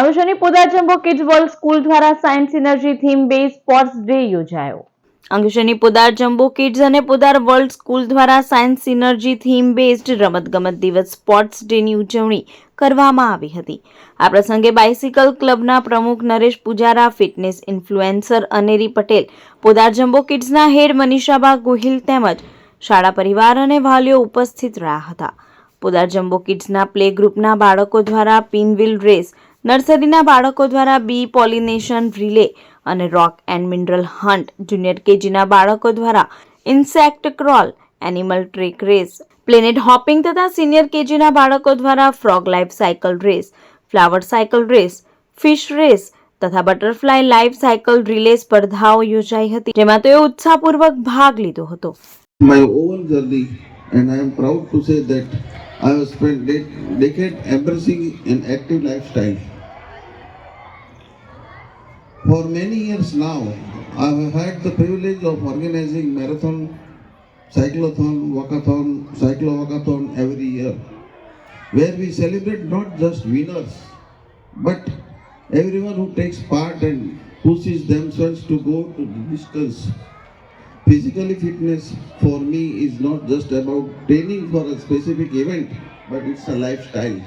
અનુષની Podar jumbo kids world school દ્વારા science synergy theme base sports day યોજાયો અંગશની Podar jumbo kids અને પોદાર વર્લ્ડ સ્કૂલ દ્વારા સાયન્સ સિનર્જી થીમ બેઝડ રમતગમત દિવસ સ્પોર્ટ્સ ડેની ઉજવણી કરવામાં આવી હતી આ પ્રસંગે બાઇસિકલ ક્લબના પ્રમુખ Naresh Pujara fitness influencer Aneri Patel Podar jumbo કિડ્સના હેડ મનીષાબા ગોહિલ તેમજ શાળા પરિવાર અને વાલીઓ ઉપસ્થિત રહ્યા હતા પોદાર જમ્બો કિડ્સના પ્લે ગ્રુપના બાળકો દ્વારા પિનવિલ રેસ નર્સરીના બાળકો દ્વારા બી પોલિનેશન રિલે અને rock and mineral hunt junior કેજીના બાળકો દ્વારા insect crawl animal track race planet hopping તથા સિનિયર કેજીના બાળકો દ્વારા frog life cycle race flower cycle race fish race તથા બટરફ્લાય લાઈફ સાયકલ રિલે સ્પર્ધાઓ યોજાઈ હતી જેમાં તેઓ ઉત્સાહપૂર્વક ભાગ લીધો હતો my all journey and I am proud to say that I have spent decade embracing an active lifestyle For many years now, I have had the privilege of organizing marathon, cyclothon, walkathon, cyclo-walkathon every year, where we celebrate not just winners, but everyone who takes part and pushes themselves to go to the distance. Physically fitness for me is not just about training for a specific event, but it's a lifestyle.